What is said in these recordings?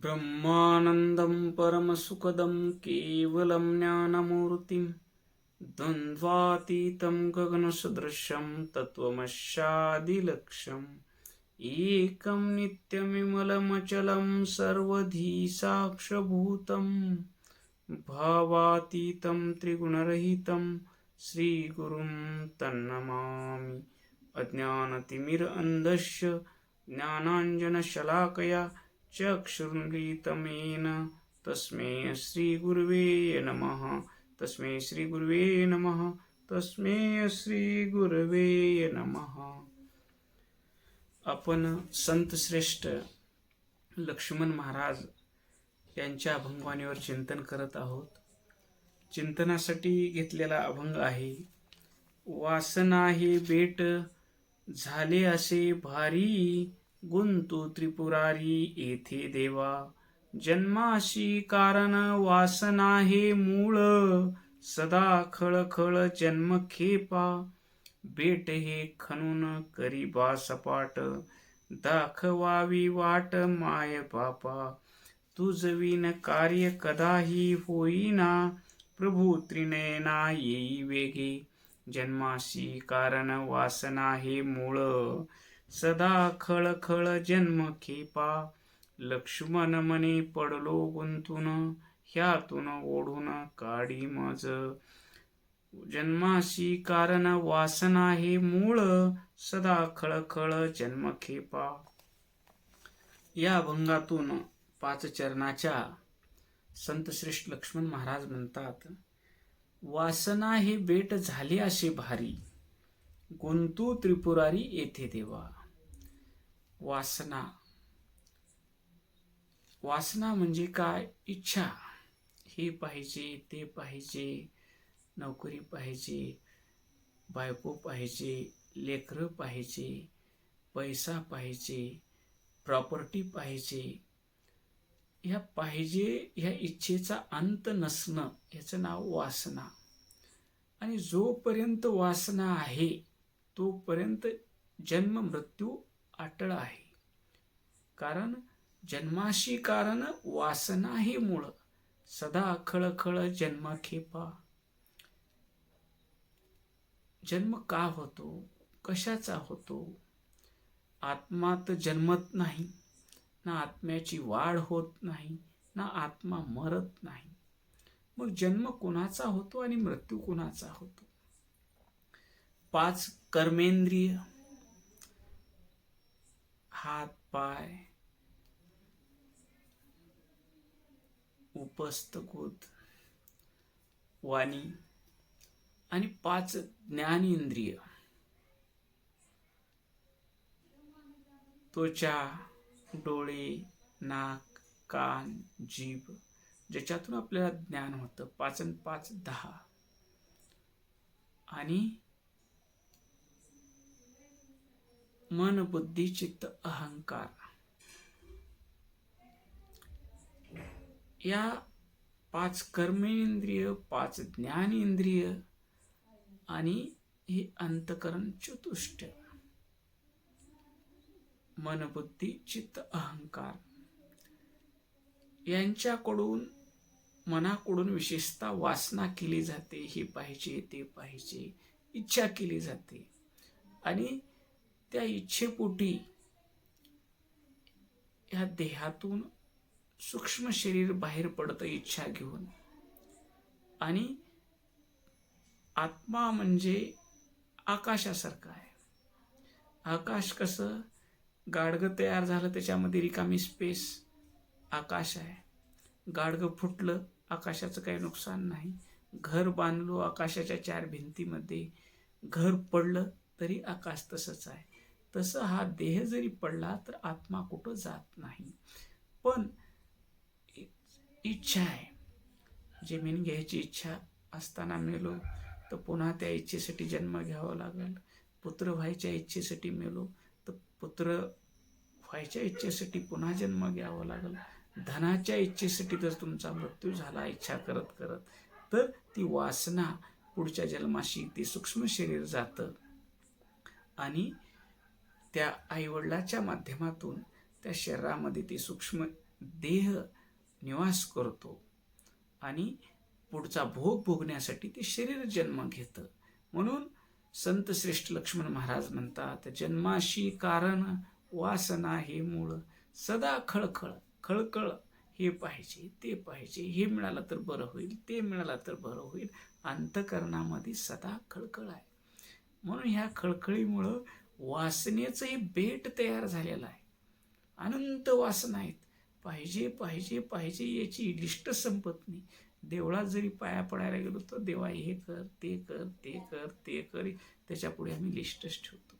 ब्रह्मानन्दं परमसुखदं केवलं ज्ञानमूर्तिं द्वन्द्वातीतं गगनसदृशं तत्त्वमस्यादिलक्ष्यम् एकं नित्यमिमलमचलं सर्वधी साक्षभूतं भावातीतं त्रिगुणरहितं श्रीगुरुं तन्नमामि। अज्ञानतिमिर अन्धस्य ज्ञानाञ्जनशलाकया चक्षुर्मृतमेन तस्मै श्रीगुर्वे नमः। तस्मै श्रीगुर्वे नमः। तस्मै श्रीगुर्वे नमः। आपण संतश्रेष्ठ लक्ष्मण महाराज यांच्या अभंगवाणीवर चिंतन करत आहोत. चिंतनासाठी घेतलेला अभंग आहे वासना हे बेट झाले असे भारी गुंतू त्रिपुरारी येथे देवा. जन्माशी कारण वासना हे मूळ. सदा खळखळ जन्म खेपा. बेट हे खणून करी बा सपाट दाखवावी वाट माय बापा तुझविन कार्य कदाही होईना. प्रभू त्रिनयना येई वेगे. जन्माशी कारण वासना हे मूळ. सदा खळखळ जन्म खेपा. लक्ष्मण मने पडलो गुंतून ह्यातून ओढून काढी मज. जन्माशी कारण वासना हे मूळ सदा खळखळ जन्म खेपा. या अभंगातून पाच चरणाच्या संतश्रेष्ठ लक्ष्मण महाराज म्हणतात वासना हे बेट झाली असे भारी. गुंतू त्रिपुरारी येथे देवा. वासना. वासना म्हणजे काय? इच्छा. हे पाहिजे ते पाहिजे नोकरी पाहिजे बायको पाहिजे लेकरं पाहिजे पैसा पाहिजे प्रॉपर्टी पाहिजे. ह्या पाहिजे ह्या इच्छेचा अंत नसणं ह्याचं नाव वासना. आणि जोपर्यंत वासना आहे तोपर्यंत जन्म मृत्यू अटळ आहे. कारण जन्माशी कारण वासना हे मूळ. सदा खळखळ जन्माखेपा. जन्म का होतो? कशाचा होतो? आत्मा तर जन्मत नाही. ना आत्म्याची वाढ होत नाही ना आत्मा मरत नाही. मग जन्म कोणाचा होतो आणि मृत्यू कोणाचा होतो? पाच कर्मेंद्रिय हात पाय उपस्थगोत वाणी आणि पाच ज्ञानेंद्रिय. त्वचा डोळे नाक कान जीभ ज्याच्यातून आपल्याला ज्ञान होतं. पाच आणि पाच दहा. आणि मन बुद्धी चित्त अहंकार. या पाच कर्मेंद्रिय पाच ज्ञानेंद्रिय आणि हे अंतकरण चतुष्ट. मन बुद्धी चित्त अहंकार. यांच्याकडून मनाकडून विशेषतः वासना केली जाते. हे पाहिजे ते पाहिजे इच्छा केली जाते. आणि त्या इच्छेपोटी ह्या देहातून सूक्ष्म शरीर बाहेर पडतं इच्छा घेऊन. आणि आत्मा म्हणजे आकाशासारखं आहे. आकाश कसं गाडगं तयार झालं त्याच्यामध्ये रिकामी स्पेस आकाश आहे. गाडगं फुटलं आकाशाचं काही नुकसान नाही. घर बांधलो आकाशाच्या चार भिंतीमध्ये. घर पडलं तरी आकाश तसंच आहे. तसं हा देह जरी पडला तर आत्मा कुठं जात नाही. पण इच्छा आहे. जमीन घ्यायची इच्छा असताना मेलो तर पुन्हा त्या इच्छेसाठी जन्म घ्यावा लागेल. पुत्र व्हायच्या इच्छेसाठी मेलो तर पुत्र व्हायच्या इच्छेसाठी पुन्हा जन्म घ्यावा लागेल. धनाच्या इच्छेसाठी जर तुमचा मृत्यू झाला इच्छा करत करत तर ती वासना पुढच्या जन्माशी ते सूक्ष्म शरीर जातं. आणि त्या आईवडिलाच्या माध्यमातून त्या शरीरामध्ये ते सूक्ष्म देह निवास करतो आणि पुढचा भोग भोगण्यासाठी ते शरीर जन्म घेतं. म्हणून संत श्रेष्ठ लक्ष्मण महाराज म्हणतात जन्माशी कारण वासना हे मूळ. सदा खळखळ खळखळ हे पाहिजे ते पाहिजे. हे मिळालं तर बरं होईल ते मिळालं तर बरं होईल. अंतकरणामध्ये सदा खळखळ आहे. म्हणून ह्या खळखळीमुळं वासनेचं हे बेट तयार झालेलं आहे. अनंत वासना आहेत. पाहिजे पाहिजे पाहिजे याची लिस्ट संपत नाही. देवळात जरी पाया पडायला गेलो तर देवा हे कर ते कर ते कर ते कर त्याच्यापुढे आम्ही लिस्टच ठेवतो.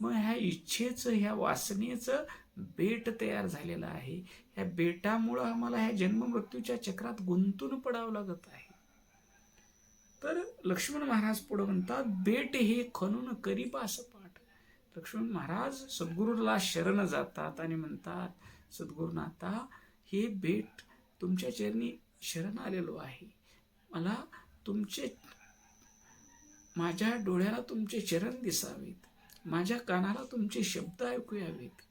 मग ह्या इच्छेचं ह्या वासनेचं बेट तयार झालेलं आहे. ह्या बेटामुळं आम्हाला ह्या जन्ममृत्यूच्या चक्रात गुंतून पडावं लागत आहे. तर लक्ष्मण महाराज पुढं म्हणतात बेट हे खणून करी पास लक्ष्मण महाराज सद्गुरूला शरण जातात आणि म्हणतात सद्गुरुनाथा हे बेट तुमच्या चरणी शरण आलेलो आहे. मला तुमचे माझ्या डोळ्याला तुमचे चरण दिसावेत. माझ्या कानाला तुमचे शब्द ऐकू यावेत.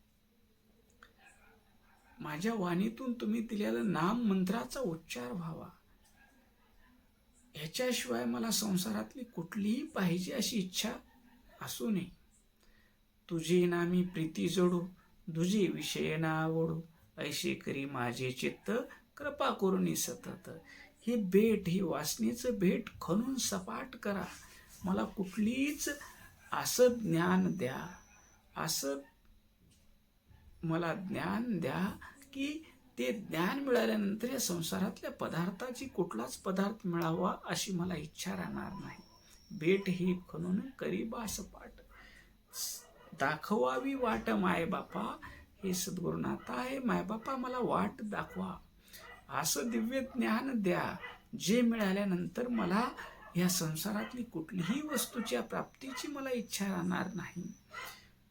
माझ्या वाणीतून तुम्ही दिलेलं नाम मंत्राचा उच्चार व्हावा. ह्याच्याशिवाय मला संसारातली कुठलीही पाहिजे अशी इच्छा असू नये. तुझे नामी प्रीती जोडू तुझे विषय ना आवडू ऐशी करी माझे चित्त कृपा करून सतत. हे भेट ही वासनेचं भेट खणून सपाट करा. मला कुठलीच असं ज्ञान द्या. असं मला ज्ञान द्या की ते ज्ञान मिळाल्यानंतर या संसारातल्या पदार्थाची कुठलाच पदार्थ मिळावा अशी मला इच्छा राहणार नाही. भेट ही खणून करी बासपाट दाखवावी वाट माय बापा हे सद्गुरुनाथ आहे. मायबापा मला वाट दाखवा. असं दिव्य ज्ञान द्या. जे मिळाल्यानंतर मला या संसारातली कुठलीही वस्तूच्या प्राप्तीची मला इच्छा राहणार नाही.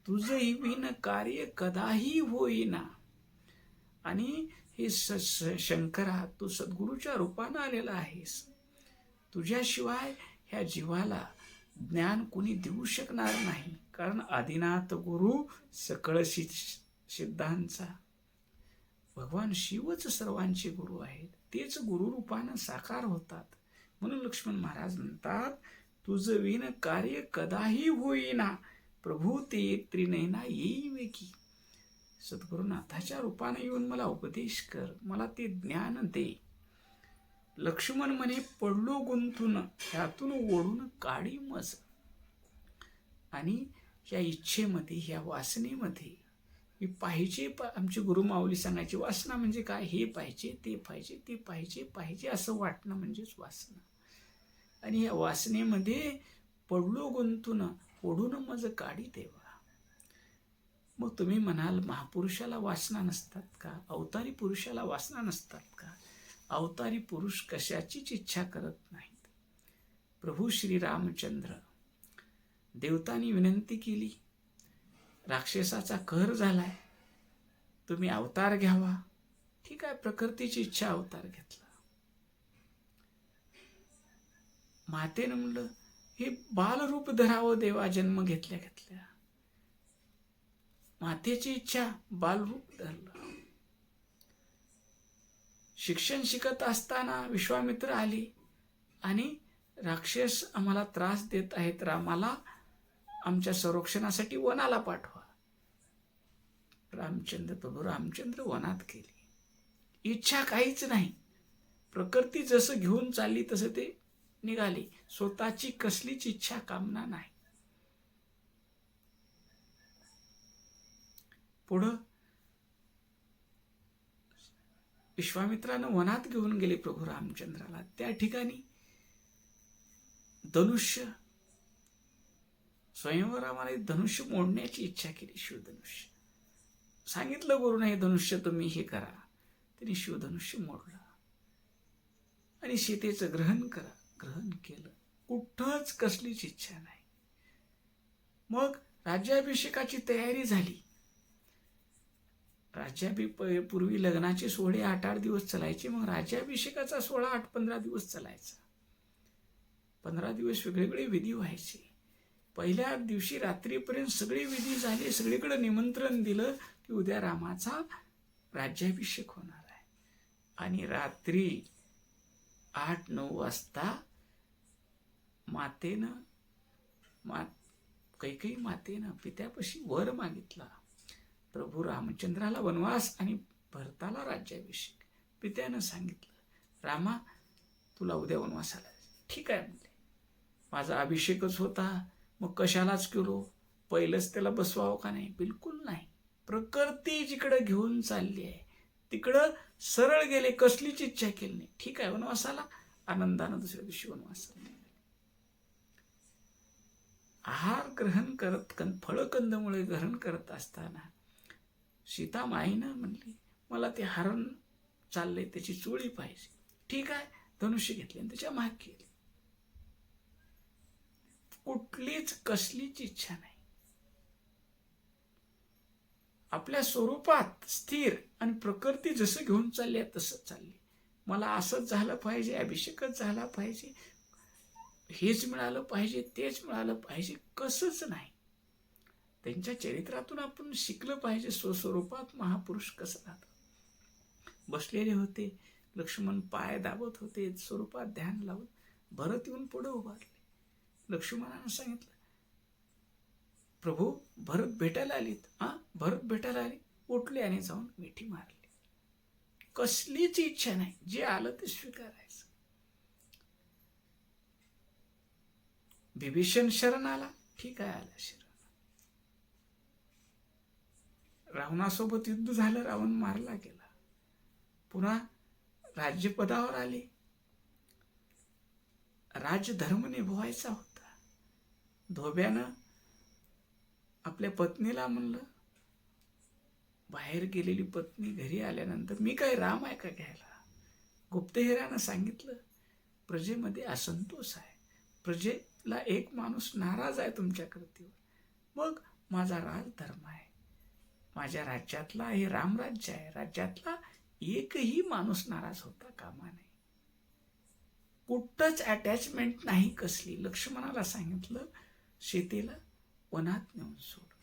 तुझंही विन कार्य कदाही होईना. आणि हे स- शंकरा तू सद्गुरूच्या रूपानं आलेला आहेस. तुझ्याशिवाय ह्या जीवाला ज्ञान कुणी देऊ शकणार नाही. कारण आदिनाथ गुरु सकळ सि सिद्धांचा भगवान शिवच सर्वांचे गुरु आहेत. तेच गुरुरूपानं साकार होतात. म्हणून लक्ष्मण महाराज म्हणतात तुझं विन कार्य कदाही होईना प्रभू ते त्रिनयना येई की. सद्गुरुनाथाच्या रूपाने येऊन मला उपदेश कर मला ते ज्ञान दे. लक्ष्मण म्हणे पडलो गुंतून ह्यातून ओढून काढी मज. आणि या इच्छेमध्ये ह्या वासनेमध्ये. मी पाहिजे पा आमची गुरुमाऊली सांगायची वासना म्हणजे काय? हे पाहिजे ते पाहिजे ते पाहिजे पाहिजे असं वाटणं म्हणजेच वासना. आणि या वासनेमध्ये पडलो गुंतून ओढून मज काढी देवा. मग तुम्ही म्हणाल महापुरुषाला वासना नसतात का? अवतारी पुरुषाला वासना नसतात का? अवतारी पुरुष कशाचीच इच्छा करत नाहीत. प्रभू श्री रामचंद्र देवतांनी विनंती केली राक्षसाचा कहर झालाय तुम्ही अवतार घ्यावा. ठीक आहे प्रकृतीची इच्छा अवतार घेतला. मातेनं म्हणलं हे बालरूप धरावं देवा जन्म घेतल्या घेतल्या. मातेची इच्छा बालरूप धरलं. शिक्षण शिकत असताना विश्वामित्र आली आणि राक्षस आम्हाला त्रास देत आहेत रामाला आमच्या संरक्षणासाठी वनाला पाठवा. रामचंद्र प्रभू रामचंद्र वनात गेले. इच्छा काहीच नाही. प्रकृती जसं घेऊन चालली तसं ते निघाले. स्वतःची कसलीच इच्छा कामना नाही. पुढं विश्वामित्रानं वनात घेऊन गेले प्रभू रामचंद्राला. त्या ठिकाणी धनुष्य स्वयंवरामाने धनुष्य मोडण्याची इच्छा केली शिवधनुष्य सांगितलं गुरुने हे धनुष्य तुम्ही हे करा. त्यांनी शिवधनुष्य मोडलं. आणि सीतेचं ग्रहण करा. ग्रहण केलं. कुठंच कसलीच इच्छा नाही. मग राज्याभिषेकाची तयारी झाली. राज्याभि पूर्वी लग्नाचे सोहळे आठ आठ दिवस चालायचे मग राज्याभिषेकाचा सोहळा आठ पंधरा दिवस चालायचा. पंधरा दिवस वेगवेगळे विधी व्हायचे. पहिल्या दिवशी रात्रीपर्यंत सगळे विधी झाले सगळीकडे निमंत्रण दिलं की उद्या रामाचा राज्याभिषेक होणार आहे. आणि रात्री आठ नऊ वाजता मातेनं मा काही मातेनं पित्यापाशी वर मागितला प्रभू रामचंद्राला वनवास आणि भरताला राज्याभिषेक. पित्यानं सांगितलं रामा तुला उद्या वनवासाला ठीक आहे. म्हणले माझा अभिषेकच होता. मग कशालाच केलो पहिलंच त्याला बसवावं का नाही? बिलकुल नाही. प्रकृती जिकडं घेऊन चालली आहे तिकडं सरळ गेले कसलीच इच्छा केली नाही. ठीक आहे वनवासाला. आनंदानं दुसऱ्या दिवशी वनवासाला आहार ग्रहण करत कं फळकंदमुळे ग्रहण करत असताना सीता माईनं म्हणली मला ते हरण चाललंय त्याची चोळी पाहिजे. ठीक आहे धनुष्य घेतले आणि त्याच्या माग केली कुठलीच कसलीच इच्छा नाही. आपल्या स्वरूपात स्थिर आणि प्रकृती जसं घेऊन चालली आहे तसं चालली. मला असंच झालं पाहिजे अभिषेकच झाला पाहिजे हेच मिळालं पाहिजे तेच मिळालं पाहिजे कसंच नाही. त्यांच्या चरित्रातून आपण शिकलं पाहिजे स्वस्वरूपात महापुरुष कसं राहतात. बसलेले होते लक्ष्मण पाय दाबत होते स्वरूपात ध्यान लावून भरत येऊन पुढे उभारले. लक्ष्मणानं सांगितलं प्रभू भरत भेटायला आलीत. हा? भरत भेटायला आली? उठली आणि जाऊन मिठी मारली. कसलीच इच्छा नाही. जे आलं ते स्वीकारायचं. विभीषण शरण आला. ठीक आहे आला शरण. रावणासोबत युद्ध झालं रावण मारला गेला. पुन्हा राज्यपदावर आले. राजधर्म निभवायचा होता. धोब्यानं आपल्या पत्नीला म्हणलं बाहेर गेलेली पत्नी घरी आल्यानंतर मी काय राम आहे का घ्यायला? गुप्तहेरानं सांगितलं प्रजेमध्ये असंतोष आहे. प्रजेला एक माणूस नाराज आहे तुमच्या कृतीवर मग माझा राजधर्म आहे. माझ्या राज्यातला हे रामराज्य आहे. राज्यातला एकही माणूस नाराज होता कामा नये. कुठंच अटॅचमेंट नाही कसली. लक्ष्मणाला सांगितलं शेतीला वनात नेऊन सोड.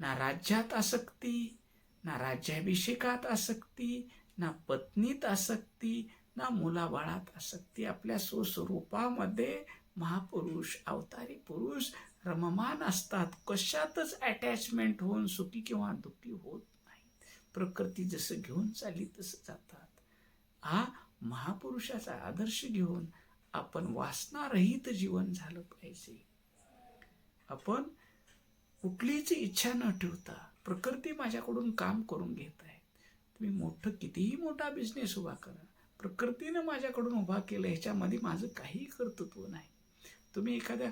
ना राज्यात आसक्ती ना राज्याभिषेकात आसक्ती ना पत्नीत आसक्ती ना मुलाबाळात आसक्ती. आपल्या स्वस्वरूपामध्ये महापुरुष अवतारी पुरुष रममान असतात. कशातच अटॅचमेंट होऊन सुखी किंवा दुःखी होत नाही प्रकृती जसं घेऊन चालली तसं जातात. हा महापुरुषाचा आदर्श घेऊन आपण वासनारहित जीवन झालं पाहिजे. आपण कुठलीच इच्छा न ठेवता प्रकृती माझ्याकडून काम करून घेत आहे. तुम्ही मोठं कितीही मोठा बिझनेस उभा करा. प्रकृतीनं माझ्याकडून उभा केलं ह्याच्यामध्ये माझं काही कर्तृत्व नाही. तुम्ही एखाद्या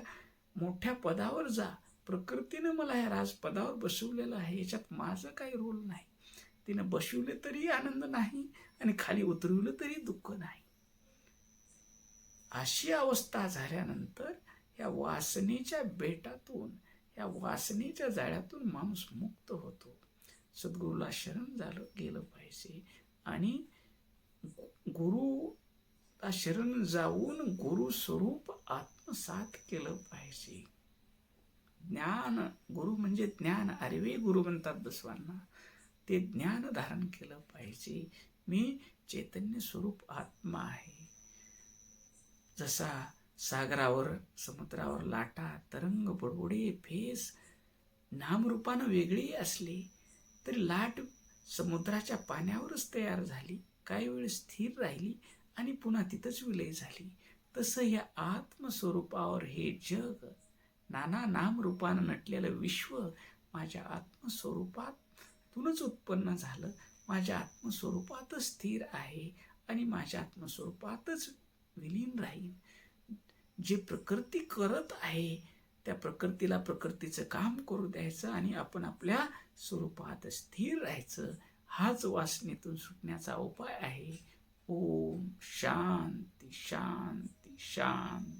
मोठ्या पदावर जा. प्रकृतीनं मला ह्या राजपदावर बसवलेलं आहे याच्यात माझं काही रोल नाही. तिनं बसवले तरी आनंद नाही आणि खाली उतरवलं तरी दुःख नाही. अशी अवस्था झाल्यानंतर या वासनेच्या बेटातून या वासनेच्या जाळ्यातून माणूस मुक्त होतो. सद्गुरूला शरण झालं गेलं पाहिजे. आणि गुरु शरण जाऊन गुरु स्वरूप आत्मसात केलं पाहिजे. ज्ञान गुरु म्हणजे ज्ञान अरवे गुरु म्हणतात बसवांना. ते ज्ञान धारण केलं पाहिजे. मी चैतन्य स्वरूप आत्मा आहे. जसा सागरावर समुद्रावर लाटा तरंग बुडबुडे फेस नामरूपानं वेगळी असली तरी लाट समुद्राच्या पाण्यावरच तयार झाली. काही वेळ स्थिर राहिली आणि पुन्हा तिथंच विलय झाली. तसं या आत्मस्वरूपावर हे जग नाना नामरूपानं नटलेलं विश्व माझ्या आत्मस्वरूपातूनच उत्पन्न झालं. माझ्या आत्मस्वरूपातच स्थिर आहे आणि माझ्या आत्मस्वरूपातच विलीन राहील. जे प्रकृती करत आहे त्या प्रकृतीला प्रकृतीचं काम करू द्यायचं आणि आपण आपल्या स्वरूपात स्थिर राहायचं हाच वासनेतून सुटण्याचा उपाय आहे. ओम शांती शांती शांती.